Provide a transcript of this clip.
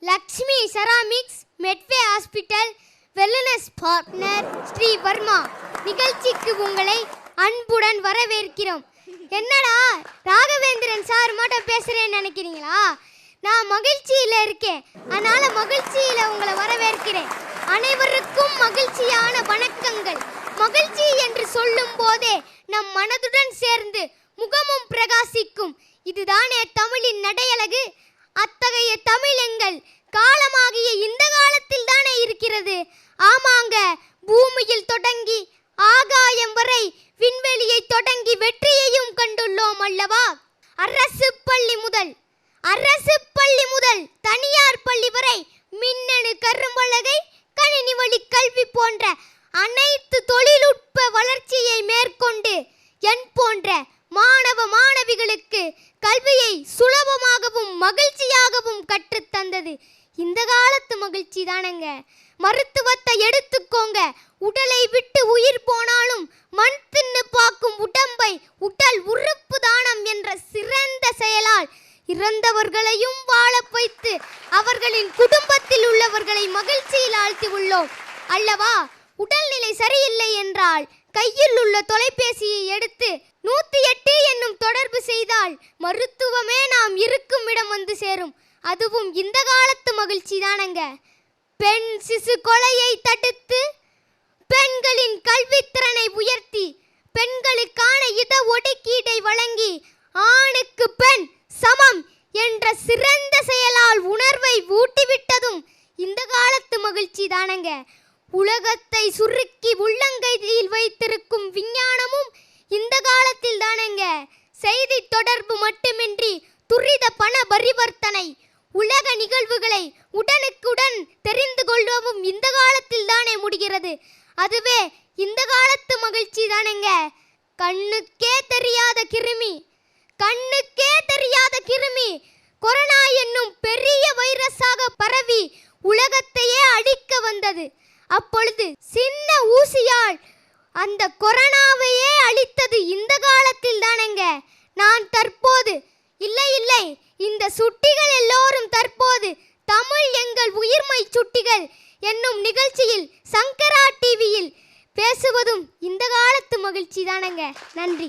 Lakshmi ceramics Medway hospital wellness partner Shri Varma. நிகழ்ச்சிக்கு உங்களை அன்புடன் வரவேற்கிறோம். என்னடா ராகவேந்திரன் சார் மட்டும் பேசுறேன்னு நினைக்கிறீங்களா? நான் மகிழ்ச்சியில் இருக்கேன். அதனால மகிழ்ச்சியில் உங்களை வரவேற்கிறேன். அனைவருக்கும் மகிழ்ச்சியான வணக்கங்கள். மகிழ்ச்சி என்று சொல்லும் போதே நம் மனதுடன் சேர்ந்து முகமும் பிரகாசிக்கும். இதுதானே தமிழின் நடையழகு? அத்தகைய தமிழ் எங்கள் அல்லவா? அரசு பள்ளி முதல் அரசு பள்ளி முதல் தனியார் பள்ளி வரை மின்னணு கரும்பலகை கணினி வழி கல்வி போன்ற அனைத்து தொழில்நுட்ப வளர்ச்சியை மேற்கொண்டு என் போன்ற மாணவ மாணவிகளுக்கு கல்வியை சுலபமாகவும் மகிழ்ச்சியாகவும் கற்றுத்தந்தது இந்த காலத்து மகிழ்ச்சி தானங்க. மருத்துவத்தை எடுத்துக்கோங்க. உடலை விட்டு இறந்தவர்களையும் வாழ வைத்து அவர்களின் குடும்பத்தில் உள்ளவர்களை மகிழ்ச்சியில் ஆழ்த்தி உள்ளோம் அல்லவா? உடல்நிலை சரியில்லை என்றால் கையில் உள்ள தொலைபேசியை எடுத்து நூத்தி எட்டு என்னும் தொடர்பு செய்தால் மருத்துவமே நாம் இருக்கும் இடம் வந்து சேரும். அதுவும் இந்த காலத்து மகிழ்ச்சி தானங்க. பெண் சிசு கொலையை தடுத்து பெண்களின் கல்வித்திறனை உயர்த்தி பெண்களுக்கான இட ஒதுக்கீட்டை வழங்கி ஆணுக்கு பெண் சமம் என்ற சிறந்த செயலால் உணர்வை ஊட்டிவிட்டதும் இந்த காலத்து மகிழ்ச்சி தானங்க. உலகத்தை சுருக்கி உள்ளங்கையில் வைத்திருக்கும் விஞ்ஞானமும் இந்த காலத்தில் தானங்க. செய்தி தொடர்பு மட்டுமின்றி துரித பண பரிவர்த்தனை உலக நிகழ்வுகளை உடனுக்குடன் தெரிந்து கொள்ளவும் இந்த காலத்தில் தானே முடிகிறது. அதுவே இந்த காலத்து மகிழ்ச்சி தானேங்க. கண்ணுக்கே தெரியாத கிருமி கண்ணு கிருமி. கொரோனா என்னும் பெரிய வைரஸாக பரவி உலகத்தையே அழிக்க வந்தது. அப்பொழுது சின்ன ஊசியால் அந்த கொரோனாவையே அழித்தது இந்த காலத்தில் தானேங்க. நான் தற்போது இல்லை இல்லை இந்த சுட்டிகள் எல்லோரும் தற்போது தமிழ் எங்கள் உயிர்மை சுட்டிகள் என்னும் நிகழ்ச்சியில் சங்கரா டிவியில் பேசுவதும் இந்த காலத்து மகிழ்ச்சி தானேங்க. நன்றி.